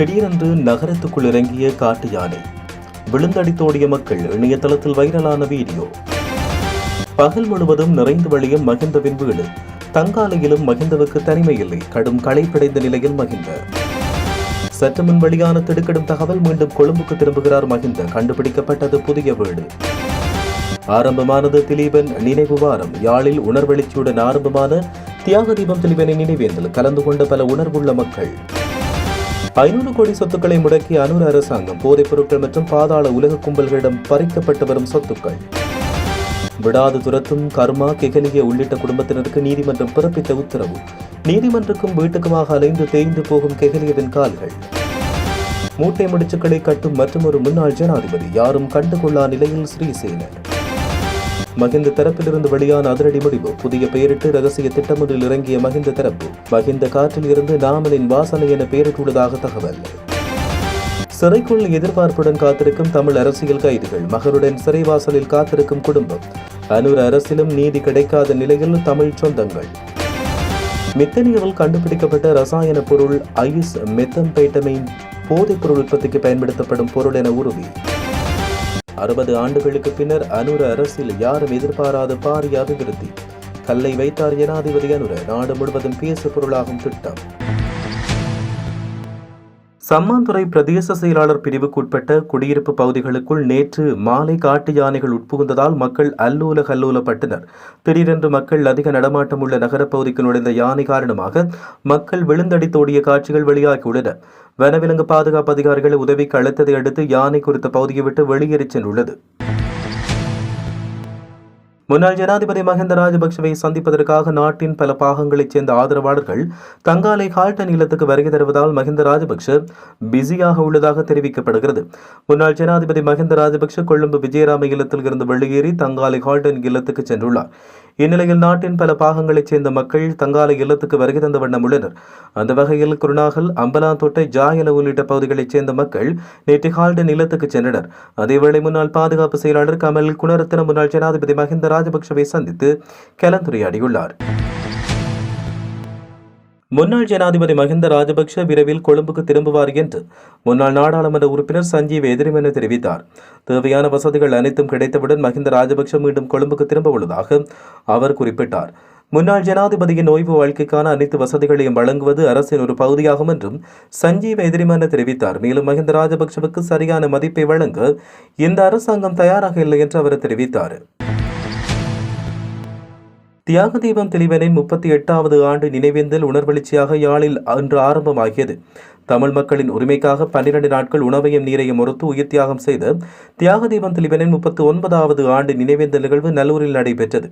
திடீரென்று நகரத்துக்குள் இறங்கிய காட்டு யானை விழுந்தடித்தோடிய மக்கள் இணையதளத்தில் வைரலான வீடியோ. பகல் முழுவதும் நிறைந்து வழியும் மகிந்தவின் வீடு தங்காலையிலும் மகிந்தவுக்கு தனிமை இல்லை கடும் களைப்படைந்த நிலையில் மகிந்த சற்று முன் வெளியான திடுக்கிடும் தகவல் மீண்டும் கொழும்புக்கு திரும்புகிறார் மகிந்த கண்டுபிடிக்கப்பட்டது புதிய வீடு. ஆரம்பமானது திலீபன் நினைவு வாரம் யாழில் உணர்வெளிச்சியுடன் ஆரம்பமான தியாக தீபம் திலீபனின் நினைவேந்தல் கலந்து கொண்ட பல உணர்வுள்ள மக்கள். ஐநூறு கோடி சொத்துக்களை முடக்கிய அனுர அரசாங்கம் போதைப் பொருட்கள் மற்றும் பாதாள உலக கும்பல்களிடம் பறிக்கப்பட்டு வரும் சொத்துக்கள். விடாது துரத்தும் கர்மா கெகலிய உள்ளிட்ட குடும்பத்தினருக்கு நீதிமன்றம் பிறப்பித்த உத்தரவு. நீதிமன்றக்கும் வீட்டுக்குமாக அலைந்து தேய்ந்து போகும் கெகலியவின் கால்கள். மூட்டை முடிச்சுக்களை கட்டும் மற்றொரு முன்னாள் ஜனாதிபதி யாரும் கண்டுகொள்ளா நிலையில் ஸ்ரீசேனர். மகிந்த தரப்பிலிருந்து வெளியான அதிரடி முடிவு புதிய பெயரிட்டு ரகசிய திட்டமொன்றில் இறங்கிய மகிந்த தரப்பு மகிந்த காற்றில் இருந்து நாமலின் வாசனை என பெயரிட்டுள்ளதாக தகவல். சிறைக்குள் எதிர்பார்ப்புடன் காத்திருக்கும் தமிழ் அரசியல் கைதிகள் மகருடன் சிறைவாசலில் காத்திருக்கும் குடும்பம் அனூர் அரசிலும் நீதி கிடைக்காத நிலையில் தமிழ் சொந்தங்கள். மித்தனியாவில் கண்டுபிடிக்கப்பட்ட ரசாயன பொருள் ஐஸ் மெத்தம்பேட்டமைன் போதைப் பொருள் உற்பத்திக்கு பயன்படுத்தப்படும் பொருள் என உறுதி அறுபது ஆண்டுகளுக்கு பின்னர் அனுர அரசில் யாரும் எதிர்பாராத பாரிய அபிவிருத்தி கல்லை வைத்தார் ஜனாதிபதி அனுர. நாடு முழுவதும் பேசு பொருளாகும் திட்டம். சம்மாந்துறை பிரதேச செயலாளர் பிரிவுக்குட்பட்ட குடியிருப்பு பகுதிகளுக்குள் நேற்று மாலை காட்டு யானைகள் உட்புகுந்ததால் மக்கள் அல்லூல கல்லூலப்பட்டனர். திடீரென்று மக்கள் அதிக நடமாட்டம் உள்ள நகரப்பகுதிக்கு நுழைந்த யானை காரணமாக மக்கள் விழுந்தடித்தோடிய காட்சிகள் வெளியாகியுள்ளன. வனவிலங்கு பாதுகாப்பு அதிகாரிகள் உதவிக்கு அழைத்ததை அடுத்து யானை குறித்த பகுதியை விட்டு வெளியேறிச் சென்றுள்ளது. முன்னாள் ஜனாதிபதி மஹிந்த ராஜபக்சவை சந்திப்பதற்காக நாட்டின் பல பாகங்களைச் சேர்ந்த ஆதரவாளர்கள் தங்காலை ஹால்டன் இல்லத்துக்கு வருகை தருவதால் மஹிந்த ராஜபக்ஷ பிஸியாக உள்ளதாக தெரிவிக்கப்படுகிறது. முன்னாள் ஜனாதிபதி மஹிந்த ராஜபக்ஷ கொழும்பு விஜயராம இல்லத்தில் இருந்து வெளியேறி தங்காலை ஹால்டன் இல்லத்துக்கு சென்றுள்ளார். இந்நிலையில் நாட்டின் பல பாகங்களைச் சேர்ந்த மக்கள் தங்காலை இல்லத்துக்கு வருகை தந்த வண்ணம் உள்ளனர். அந்த வகையில் குருநாகல் அம்பலாந்தோட்டை ஜாயல உள்ளிட்ட பகுதிகளைச் சேர்ந்த மக்கள் நேற்று ஹால்டன் இல்லத்துக்கு சென்றனர். அதேவேளை முன்னாள் பாதுகாப்பு செயலாளர் கமல் குணரத்ன முன்னாள் ஜனாதிபதி மஹிந்த ராஜபக்சவை சந்தித்து கலந்துரையாடியுள்ளார். முன்னாள் ஜனாதிபதி மஹிந்த ராஜபக்ஷ விரைவில் கொழும்புக்கு திரும்புவார் என்று முன்னாள் நாடாளுமன்ற உறுப்பினர் சஞ்சீவ் எதிரிமென தெரிவித்தார். தேவையான வசதிகள் அனைத்தும் கிடைத்தவுடன் மஹிந்த ராஜபக்ஷ மீண்டும் கொழும்புக்கு திரும்ப உள்ளதாக அவர் குறிப்பிட்டார். முன்னாள் ஜனாதிபதியின் ஓய்வு வாழ்க்கைக்கான அனைத்து வசதிகளையும் வழங்குவது அரசின் ஒரு பகுதியாகும் என்றும் சஞ்சீவ் எதிரிமென தெரிவித்தார். மேலும் மஹிந்த ராஜபக்ஷவுக்கு சரியான மதிப்பை வழங்க இந்த அரசாங்கம் தயாராக இல்லை என்று அவர் தெரிவித்தார். தியாக தீபம் தெளிவனின் முப்பத்தி எட்டாவது ஆண்டு நினைவேந்தல் உணர்வெழுச்சியாக யாழில் அன்று ஆரம்பமாகியது. தமிழ் மக்களின் உரிமைக்காக பன்னிரண்டு நாட்கள் உணவையும் நீரையும் மறுத்து உயிர் தியாகம் செய்த தியாக தீபம் திலிபனின் முப்பத்தி ஒன்பதாவது ஆண்டு நினைவேந்த நிகழ்வு நல்லூரில் நடைபெற்றது.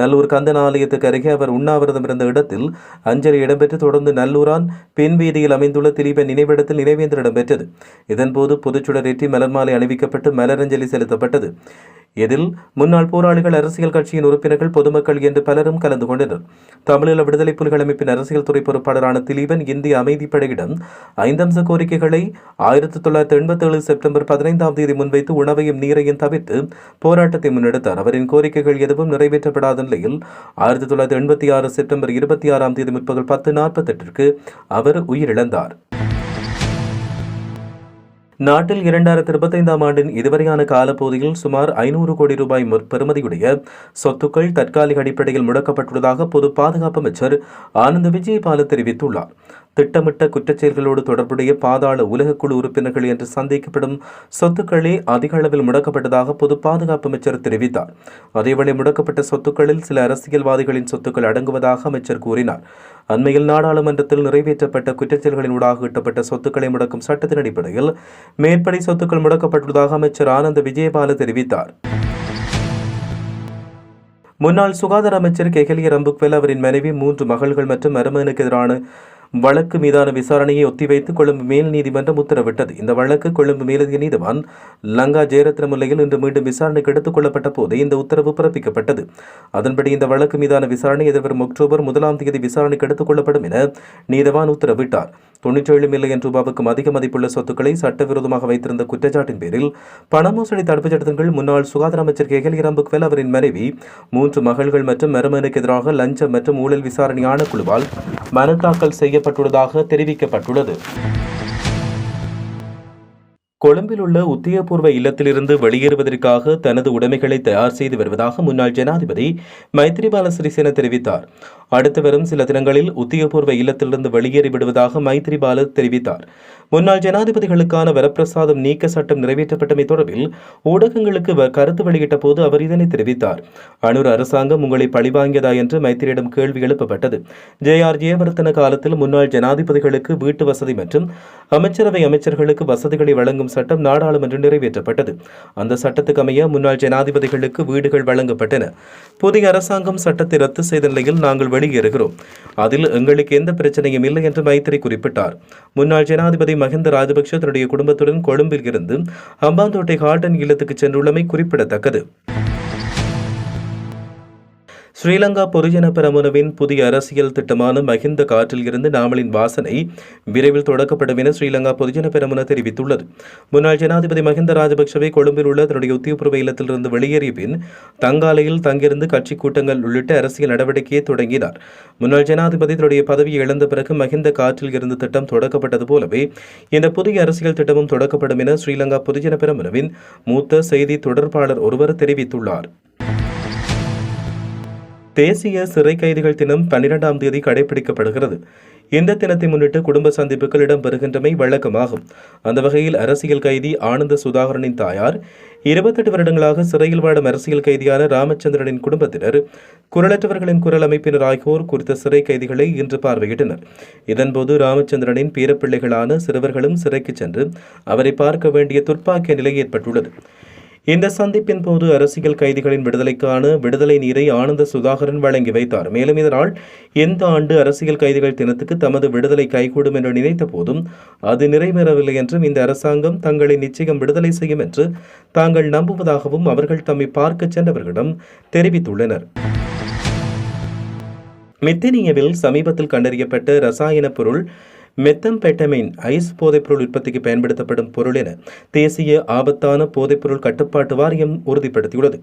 நல்லூர் கந்தன் ஆலயத்துக்கு அருகே அவர் உண்ணாவிரதம் இருந்த இடத்தில் அஞ்சலி இடம்பெற்று தொடர்ந்து நல்லூரான் பெண் வீதியில் அமைந்துள்ள திலீபன் நினைவிடத்தில் நினைவேந்தல் இடம்பெற்றது இதன்போது பொதுச்சுடரேற்றி மலர் மாலை அணிவிக்கப்பட்டு மலரஞ்சலி செலுத்தப்பட்டது. இதில் முன்னாள் போராளிகள் அரசியல் கட்சியின் உறுப்பினர்கள் பொதுமக்கள் என்று பலரும் கலந்து கொண்டனர். தமிழீழ விடுதலை புலிகள் அமைப்பின் அரசியல் துறை பொறுப்பாளரான திலீபன் இந்திய அமைதிப்படையிடம் ஐந்தம்ச கோரிக்கைகளை ஆயிரத்தி தொள்ளாயிரத்தி எண்பத்தி ஏழு செப்டம்பர் பதினைந்தாம் தேதி முன்வைத்து உணவையும் நீரையும் தவிர்த்து போராட்டத்தை முன்னெடுத்தார். அவரின் கோரிக்கைகள் எதுவும் நிறைவேற்றப்படாத நிலையில் ஆயிரத்தி தொள்ளாயிரத்தி எண்பத்தி ஆறு செப்டம்பர் இருபத்தி ஆறாம் தேதி முற்பகல் பத்து நாற்பத்தெட்டிற்கு அவர் உயிரிழந்தார். நாட்டில் இரண்டாயிரத்தி இருபத்தைந்தாம் ஆண்டின் இதுவரையான காலப்பகுதியில் சுமார் ஐநூறு கோடி ரூபாய் பெறுமதியுடைய சொத்துக்கள் தற்காலிக அடிப்படையில் முடக்கப்பட்டுள்ளதாக பொது பாதுகாப்பு அமைச்சர் ஆனந்த் விஜயபால தெரிவித்துள்ளார். திட்டமிட்ட குற்றச்செயல்களோடு தொடர்புடைய பாதாள உலகக்குழு உறுப்பினர்கள் என்று சந்திக்கப்படும் சொத்துக்களே அதிக அளவில் முடக்கப்பட்டதாக பொது பாதுகாப்பு அமைச்சர் தெரிவித்தார். அதேவேளை முடக்கப்பட்ட சொத்துக்களில் சில அரசியல்வாதிகளின் சொத்துக்கள் அடங்குவதாக அமைச்சர் கூறினார். அண்மையில் நாடாளுமன்றத்தில் நிறைவேற்றப்பட்ட குற்றச்செயல்களின் ஊடாக ஈட்டப்பட்ட சொத்துக்களை முடக்கும் சட்டத்தின் அடிப்படையில் மேற்படி சொத்துக்கள் முடக்கப்பட்டுள்ளதாக அமைச்சர் ஆனந்த் விஜயபால தெரிவித்தார். முன்னாள் சுகாதார அமைச்சர் கெகலிய ரம்புக்வெல் அவரின் மனைவி மூன்று மகள்கள் மற்றும் மருமகனுக்கு எதிரான வழக்கு மீதான விசாரணையை ஒத்திவைத்து கொழும்பு மேல் நீதிமன்றம் உத்தரவிட்டது. இந்த வழக்கு கொழும்பு மேலதிக நீதிவான் லங்கா ஜெயரத்ன முல்லையில் இன்று மீண்டும் விசாரணைக்கு எடுத்துக் கொள்ளப்பட்ட போது இந்த உத்தரவு பிறப்பிக்கப்பட்டது. அதன்படி இந்த வழக்கு மீதான விசாரணை எதிர்வரும் அக்டோபர் முதலாம் தேதி விசாரணைக்கு எடுத்துக் கொள்ளப்படும் என நீதவான் உத்தரவிட்டார். தொன்னூற்றி ஏழு மில்லியன் ரூபாவுக்கும் அதிக மதிப்புள்ள சொத்துக்களை சட்டவிரோதமாக வைத்திருந்த குற்றச்சாட்டின் பேரில் பண மோசடி தடுப்புச் சட்டத்தின் முன்னாள் சுகாதார அமைச்சர் கெகலி இரம்புக்வெல் அவரின் மனைவி மூன்று மகள்கள் மற்றும் மருமகனுக்கு எதிராக லஞ்சம் மற்றும் ஊழல் விசாரணை ஆணைக்குழுவால் மனு தாக்கல் செய்யப்பட்டுள்ளதாக தெரிவிக்கப்பட்டுள்ளது. கொழும்பில் உள்ள உத்தியபூர்வ இல்லத்திலிருந்து வெளியேறுவதற்காக தனது உடைமைகளை தயார் செய்து வருவதாக முன்னாள் ஜனாதிபதி மைத்ரிபால சிறிசேன தெரிவித்தார். அடுத்து வரும் சில தினங்களில் உத்தியபூர்வ இல்லத்திலிருந்து வெளியேறி விடுவதாக மைத்ரிபால தெரிவித்தார். முன்னாள் ஜனாதிபதிகளுக்கான வரப்பிரசாதம் நீக்க சட்டம் நிறைவேற்றப்பட்டமை தொடர்பில் ஊடகங்களுக்கு வ- கருத்து வெளியிட்ட போது அவர் இதனை தெரிவித்தார். அனுர் அரசாங்கம் உங்களை பழிவாங்கியதா என்று மைத்திரியிடம் கேள்வி எழுப்பப்பட்டது. ஜே ஆர் ஜெயவர்த்தன காலத்தில் முன்னாள் ஜனாதிபதிகளுக்கு வீட்டு வசதி மற்றும் அமைச்சரவை அமைச்சர்களுக்கு வசதிகளை வழங்கும் சட்டம் நாடாளுமன்றம் நிறைவேற்றப்பட்டது. அந்த சட்டத்துக்கு அமைய முன்னாள் ஜனாதிபதிகளுக்கு வீடுகள் வழங்கப்பட்டன. புதிய அரசாங்கம் சட்டத்தை ரத்து செய்த நிலையில் நாங்கள் வெளியேறுகிறோம். அதில் எங்களுக்கு எந்த பிரச்சனையும் இல்லை என்று மைத்திரி குறிப்பிட்டார். முன்னாள் ஜனாதிபதி மஹிந்த ராஜபக்ஷ தன்னுடைய குடும்பத்துடன் கொழும்பில் இருந்து அம்பாந்தோட்டை ஹார்டன் இல்லத்துக்கு சென்றுள்ளமை குறிப்பிடத்தக்கது. ஸ்ரீலங்கா பொதுஜன பெரமுனவின் புதிய அரசியல் திட்டமான மஹிந்த காற்றில் இருந்து நாமலின் வாசனை விரைவில் தொடக்கப்படும் என ஸ்ரீலங்கா பொதுஜன பெரமுன தெரிவித்துள்ளது. முன்னாள் ஜனாதிபதி மஹிந்த ராஜபக்சவை கொழும்பில் உள்ள தன்னுடைய உத்தியோகபூர்வ இல்லத்திலிருந்து வெளியேறிய பின் தங்காலையில் தங்கியிருந்து கட்சி கூட்டங்கள் உள்ளிட்ட அரசியல் நடவடிக்கையை தொடங்கினார். முன்னாள் ஜனாதிபதி தன்னுடைய பதவியை இழந்த பிறகு மஹிந்த காற்றில் இருந்து திட்டம் தொடக்கப்பட்டது போலவே இந்த புதிய அரசியல் திட்டமும் தொடக்கப்படும் என ஸ்ரீலங்கா பொதுஜன பெரமுனவின் மூத்த செய்தி தொடர்பாளர் ஒருவர் தெரிவித்துள்ளார். தேசிய சிறை கைதிகள் தினம் பன்னிரெண்டாம் தேதி கடைபிடிக்கப்படுகிறது. இந்த தினத்தை முன்னிட்டு குடும்ப சந்திப்புகள் இடம்பெறுகின்றமை வழக்கமாகும். அந்த வகையில் அரசியல் கைதி ஆனந்த சுதாகரனின் தாயார் இருபத்தெட்டு வருடங்களாக சிறையில் வாடும் அரசியல் கைதியான ராமச்சந்திரனின் குடும்பத்தினர் குரலற்றவர்களின் குரல் அமைப்பினர் ஆகியோர் குறித்த சிறை கைதிகளை இன்று பார்வையிட்டனர். இதன்போது ராமச்சந்திரனின் பேரப்பிள்ளைகளான சிறுவர்களும் சிறைக்கு சென்று அவரை பார்க்க வேண்டிய துர்ப்பாக்கிய நிலை ஏற்பட்டுள்ளது. இந்த சந்திப்பின் போது அரசியல் கைதிகளின் விடுதலைக்கான விடுதலை நீரை ஆனந்த சுதாகரன் வழங்கி வைத்தார். மேலும் இதனால் எந்த ஆண்டு அரசியல் கைதிகள் தினத்துக்கு தமது விடுதலை கைகூடும் என்று நினைத்த போதும் அது நிறைவேறவில்லை என்றும் இந்த அரசாங்கம் தங்களை நிச்சயம் விடுதலை செய்யும் என்று தாங்கள் நம்புவதாகவும் அவர்கள் தம்மை பார்க்கச் சென்றவர்களிடம் தெரிவித்துள்ளனர். மெத்தனியவில் சமீபத்தில் கண்டறியப்பட்ட ரசாயன பொருள் மெத்தம்பெட்டமைன் ஐஸ் போதைப்பொருள் உற்பத்திக்கு பயன்படுத்தப்படும் பொருள் என தேசிய ஆபத்தான போதைப்பொருள் கட்டுப்பாட்டு வாரியம் உறுதிப்படுத்தியுள்ளது.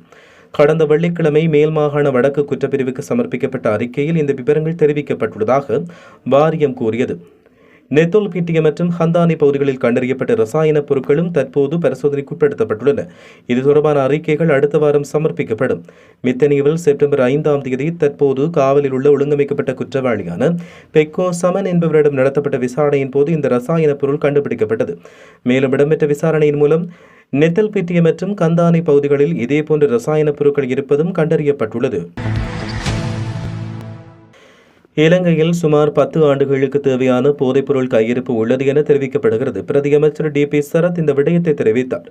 கடந்த வெள்ளிக்கிழமை மேல் மாகாண வடக்கு குற்றப்பிரிவுக்கு சமர்ப்பிக்கப்பட்ட அறிக்கையில் இந்த விவரங்கள் தெரிவிக்கப்பட்டுள்ளதாக வாரியம் கூறியது. நெத்தோல் பிட்டிய மற்றும் ஹந்தானி பகுதிகளில் கண்டறியப்பட்ட ரசாயன பொருட்களும் தற்போது பரிசோதனைக்கு உட்படுத்தப்பட்டுள்ளன. இது தொடர்பான அறிக்கைகள் அடுத்த வாரம் சமர்ப்பிக்கப்படும். மித்தனியவில் செப்டம்பர் ஐந்தாம் தேதி தற்போது காவலில் உள்ள ஒழுங்கமைக்கப்பட்ட குற்றவாளியான பெக்கோ சமன் என்பவரிடம் நடத்தப்பட்ட விசாரணையின் போது இந்த ரசாயன பொருள் கண்டுபிடிக்கப்பட்டது. மேலும் இடம்பெற்ற விசாரணையின் மூலம் நெத்தல் பிட்டிய மற்றும் கந்தானை பகுதிகளில் இதேபோன்ற ரசாயன பொருட்கள் இருப்பதும் கண்டறியப்பட்டுள்ளது. இலங்கையில் சுமார் பத்து ஆண்டுகளுக்கு தேவையான போதைப்பொருள் கையிருப்பு உள்ளது என தெரிவிக்கப்படுகிறது. பிரதியமைச்சர் டி பி சரத் இந்த விடயத்தை தெரிவித்தார்.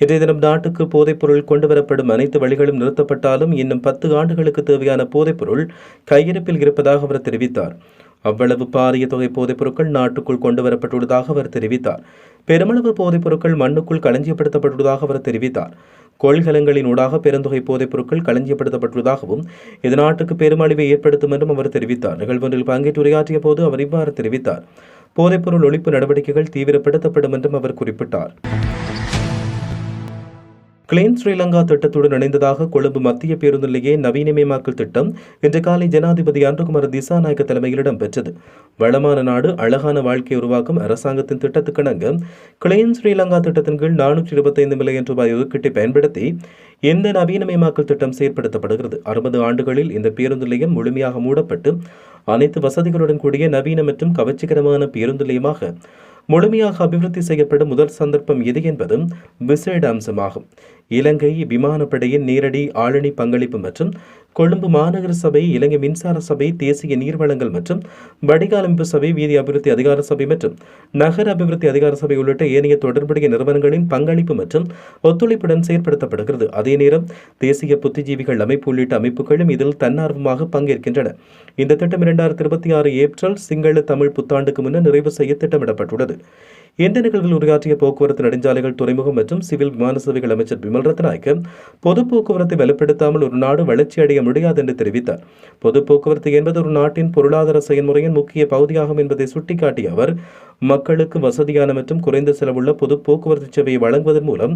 இன்றைய தினம் நாட்டுக்கு போதைப்பொருள் கொண்டுவரப்படும் அனைத்து வழிகளும் நிறுத்தப்பட்டாலும் இன்னும் பத்து ஆண்டுகளுக்கு தேவையான போதைப்பொருள் கையிருப்பில் இருப்பதாக அவர் தெரிவித்தார். அவ்வளவு பாரிய தொகை போதைப்பொருட்கள் நாட்டுக்குள் கொண்டு வரப்பட்டுள்ளதாக அவர் தெரிவித்தார். பெருமளவு போதைப்பொருட்கள் மண்ணுக்குள் களஞ்சியப்படுத்தப்பட்டுள்ளதாக அவர் தெரிவித்தார். கொள்கலங்களின் ஊடாக பெருந்தொகை போதைப்பொருட்கள் களஞ்சியப்படுத்தப்பட்டுள்ளதாகவும் இது நாட்டுக்கு பெருமளவை ஏற்படுத்தும் என்றும் அவர் தெரிவித்தார். நிகழ்வொன்றில் பங்கேற்று உரையாற்றிய போது அவர் இவ்வாறு தெரிவித்தார். போதைப்பொருள் ஒழிப்பு நடவடிக்கைகள் தீவிரப்படுத்தப்படும் என்றும் அவர் குறிப்பிட்டார். கிளீன் ஸ்ரீலங்கா திட்டத்துடன் இணைந்ததாக கொழும்பு மத்திய பேருந்து நிலைய நவீனமயமாக்கல் திட்டம் இன்று காலை ஜனாதிபதி அன்றுகுமார் திசாநாயக்க தலைமையில் இடம்பெற்றது வளமான நாடு அழகான வாழ்க்கையை உருவாக்கும் அரசாங்கத்தின் திட்டத்துக்கிணங்க கிளீன் ஸ்ரீலங்கா திட்டத்தின் கீழ் நானூற்றி இருபத்தைந்து மில்லியன் ரூபாய் ஒதுக்கீட்டை பயன்படுத்தி இந்த நவீனமயமாக்கல் திட்டம் செயற்படுத்தப்படுகிறது. அறுபது ஆண்டுகளில் இந்த பேருந்து நிலையம் முழுமையாக மூடப்பட்டு அனைத்து வசதிகளுடன் கூடிய நவீன மற்றும் கவர்ச்சிகரமான பேருந்து நிலையமாக முழுமையாக அபிவிருத்தி செய்யப்படும் முதல் சந்தர்ப்பம் இது என்பதும் விசேட அம்சமாகும். இலங்கை விமானப்படையின் நேரடி ஆளணி பங்களிப்பு மற்றும் கொழும்பு மாநகர சபை இலங்கை மின்சார சபை தேசிய நீர்வளங்கள் மற்றும் வடிகாலமைப்பு சபை வீதி அபிவிருத்தி அதிகார சபை மற்றும் நகர அபிவிருத்தி அதிகார சபை உள்ளிட்ட ஏனைய தொடர்புடைய நிறுவனங்களின் பங்களிப்பு மற்றும் ஒத்துழைப்புடன் செயற்படுத்தப்படுகிறது. அதே நேரம் தேசிய புத்திஜீவிகள் அமைப்பு உள்ளிட்ட அமைப்புகளும் இதில் தன்னார்வமாக பங்கேற்கின்றன. இந்த திட்டம் இரண்டாயிரத்தி இருபத்தி ஆறு ஏப்ரல் சிங்கள தமிழ் புத்தாண்டுக்கு முன்னர் நிறைவு செய்ய திட்டமிடப்பட்டுள்ளது. இந்த நிகழ்வில் உரையாற்றிய போக்குவரத்து நெடுஞ்சாலைகள் துறைமுகம் மற்றும் சிவில் விமான சேவைகள் அமைச்சர் விமல் ரத்நாயக்க பொது போக்குவரத்தை வலுப்படுத்தாமல் ஒரு நாடு வளர்ச்சியடைய முடியாது என்று தெரிவித்தார். பொது போக்குவரத்து என்பது ஒரு நாட்டின் பொருளாதார செயல்முறையின் முக்கிய பகுதியாகும் என்பதை சுட்டிக்காட்டிய அவர் மக்களுக்கு வசதியான மற்றும் குறைந்த செலவுள்ள பொது போக்குவரத்து சேவையை வழங்குவதன் மூலம்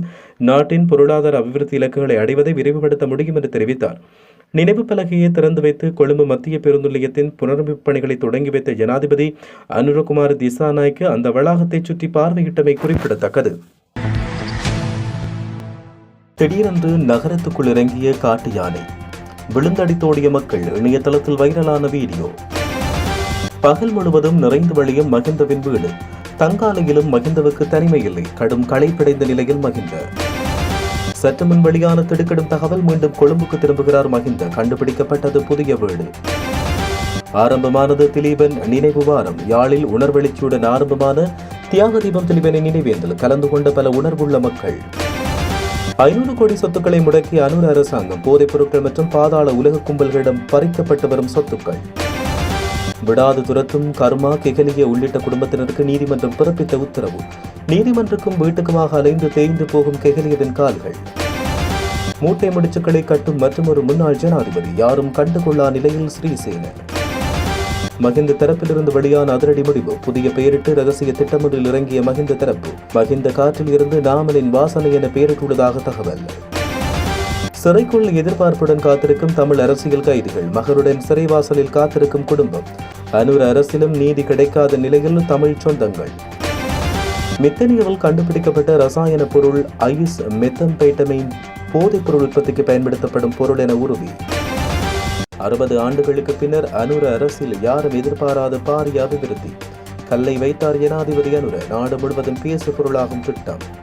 நாட்டின் பொருளாதார அபிவிருத்தி இலக்குகளை அடைவதை விரைவுபடுத்த முடியும் என்று தெரிவித்தார். நினைவு பலகையை திறந்து வைத்து கொழும்பு மத்திய பேருந்து நிலையத்தின் புனரமைப்பு பணிகளை தொடங்கி வைத்த ஜனாதிபதி அனுரகுமார் திசாநாய்க்கு அந்த வளாகத்தை சுற்றி பார்வையிட்டமை குறிப்பிடத்தக்கது. திடீரென்று நகரத்துக்குள் இறங்கிய காட்டு யானை விழுந்தடித்தோடிய மக்கள் இணையதளத்தில் வைரலான வீடியோ. பகல் முழுவதும் நிறைந்து வழியும் மகிந்தவின் வீடு தங்காலையிலும் மகிந்தவுக்கு தனிமை இல்லை கடும் களைப்படைந்த நிலையில் மகிந்த. சற்று முன் வெளியான திடுக்கிடும் தகவல் மீண்டும் கொழும்புக்கு திரும்புகிறார் மகிந்த கண்டுபிடிக்கப்பட்டது புதிய வீடு. ஆரம்பமானது திலீபன் நினைவு வாரம். யாழில் உணர்வெளிச்சியுடன் ஆரம்பமான தியாக தீபம் திலீபனின் நினைவேந்தல். கலந்து கொண்ட பல உணர்வுள்ள மக்கள். ஐநூறு கோடி சொத்துக்களை முடக்கிய அனூர் அரசாங்கம் போதைப் பொருட்கள் மற்றும் பாதாள உலக கும்பல்களிடம் பறிக்கப்பட்டு வரும் சொத்துக்கள். விடாது துரத்தும் கர்மா கெகலிய உள்ளிட்ட குடும்பத்தினருக்கு நீதிமன்றம் பிறப்பித்த உத்தரவு. நீதிமன்றக்கும் வீட்டுக்குமாக அலைந்து தேய்ந்து போகும் கெகலியவின் கால்கள். மூட்டை முடிச்சுக்களை கட்டும் மற்றொரு முன்னாள் ஜனாதிபதி யாரும் கண்டுகொள்ளா நிலையில் ஸ்ரீசேன மகிந்த தரப்பிலிருந்து வெளியான அதிரடி முடிவு புதிய பெயரிட்டு ரகசிய திட்டமொன்றில் இறங்கிய மகிந்த தரப்பு மகிந்த காற்றில் இருந்து நாமலின் வாசனை என பெயரிட்டுள்ளதாக தகவல். சிறைக்குள் எதிர்பார்ப்புடன் காத்திருக்கும் தமிழ் அரசியல் கைதிகள் மகருடன் சிறைவாசலில் காத்திருக்கும் குடும்பம். அனூர் அரசிலும் நீதி கிடைக்காத நிலையில் தமிழ் சொந்தங்கள். மித்தனியாவில் கண்டுபிடிக்கப்பட்ட ரசாயன பொருள் ஐஸ் மெத்தம்பைட்டமைன் போதைப் பொருள் உற்பத்திக்கு பயன்படுத்தப்படும் பொருள் என உறுதி. அறுபது ஆண்டுகளுக்கு பின்னர் அனுர அரசில் யாரும் எதிர்பாராத பாரிய அபிவிருத்தி. கல்லை வைத்தார் ஜனாதிபதி அனுர நாடு முழுவதும் பேசு பொருளாகும் திட்டம்.